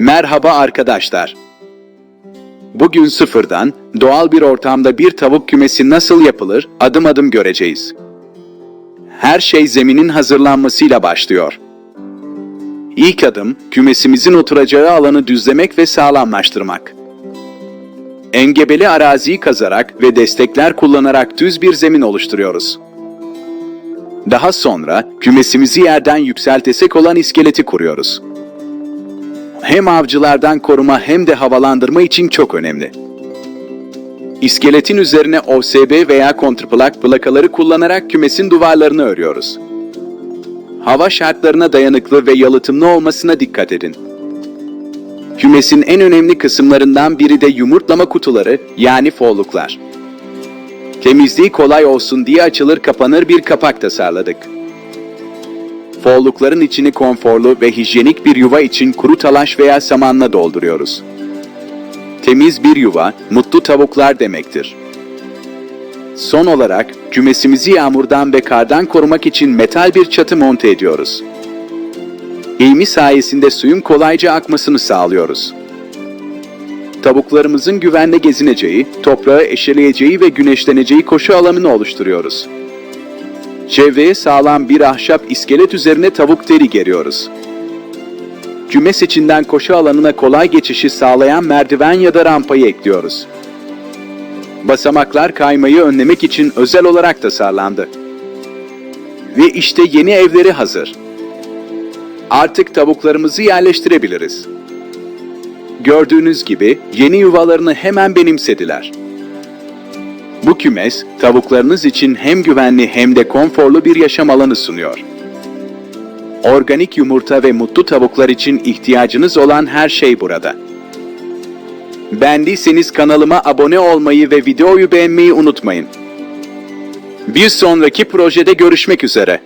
Merhaba arkadaşlar. Bugün sıfırdan doğal bir ortamda bir tavuk kümesi nasıl yapılır adım adım göreceğiz. Her şey zeminin hazırlanmasıyla başlıyor. İlk adım kümesimizin oturacağı alanı düzlemek ve sağlamlaştırmak. Engebeli araziyi kazarak ve destekler kullanarak düz bir zemin oluşturuyoruz. Daha sonra kümesimizi yerden yükseltesek olan iskeleti kuruyoruz. Hem avcılardan koruma hem de havalandırma için çok önemli. İskeletin üzerine OSB veya kontrplak plakaları kullanarak kümesin duvarlarını örüyoruz. Hava şartlarına dayanıklı ve yalıtımlı olmasına dikkat edin. Kümesin en önemli kısımlarından biri de yumurtlama kutuları yani folluklar. Temizliği kolay olsun diye açılır kapanır bir kapak tasarladık. Follukların içini konforlu ve hijyenik bir yuva için kuru talaş veya samanla dolduruyoruz. Temiz bir yuva, mutlu tavuklar demektir. Son olarak kümesimizi yağmurdan ve kardan korumak için metal bir çatı monte ediyoruz. Eğimi sayesinde suyun kolayca akmasını sağlıyoruz. Tavuklarımızın güvenle gezineceği, toprağı eşeleyeceği ve güneşleneceği koşu alanını oluşturuyoruz. Çevreye sağlam bir ahşap iskelet üzerine tavuk deri geriyoruz. Kümes içinden koşu alanına kolay geçişi sağlayan merdiven ya da rampayı ekliyoruz. Basamaklar kaymayı önlemek için özel olarak tasarlandı. Ve işte yeni evleri hazır. Artık tavuklarımızı yerleştirebiliriz. Gördüğünüz gibi yeni yuvalarını hemen benimsediler. Bu kümes, tavuklarınız için hem güvenli hem de konforlu bir yaşam alanı sunuyor. Organik yumurta ve mutlu tavuklar için ihtiyacınız olan her şey burada. Beğendiyseniz kanalıma abone olmayı ve videoyu beğenmeyi unutmayın. Bir sonraki projede görüşmek üzere.